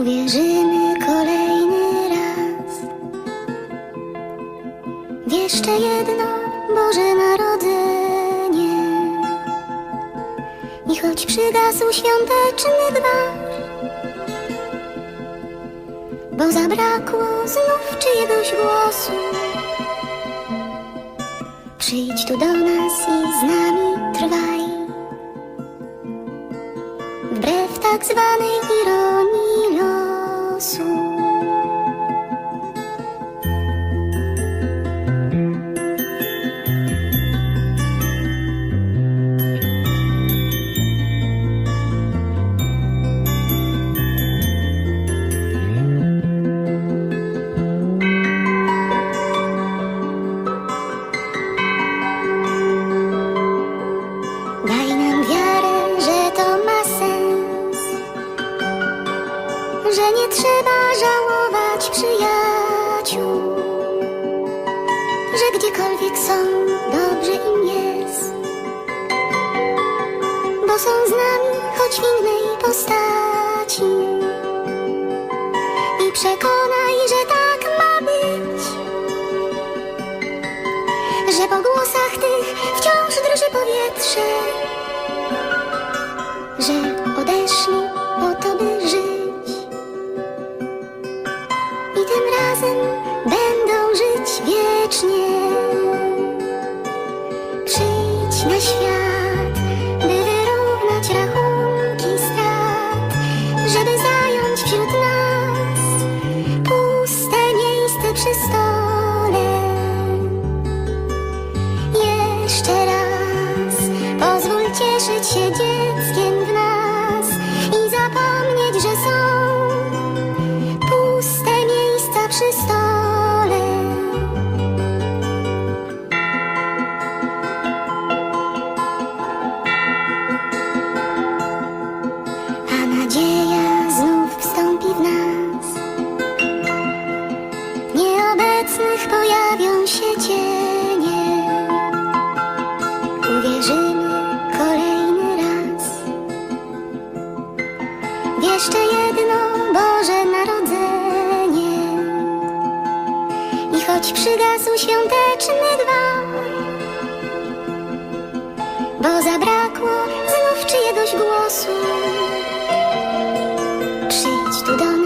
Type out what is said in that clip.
uwierzymy kolejny raz. W jeszcze jedno Boże Narodzenie. I choć przygasł świąteczny dwa, bo zabrakło znów czyjegoś głosu. Przyjdź tu do nas i z nami trwaj. Wbrew tak zwanej ironii. soon. Że nie trzeba żałować przyjaciół, że gdziekolwiek są, dobrze im jest, bo są z nami, choć w innej postaci. I przekonaj, że tak ma być. Że po głosach tych wciąż drży powietrze, że żyć wiecznie. Przyjdź na świat, by wyrównać rachunki strat, żeby zająć wśród nas puste miejsce przy stole. Przygasł świąteczny gwar, bo zabrakło znów czyjegoś głosu, przyjdź tu do nas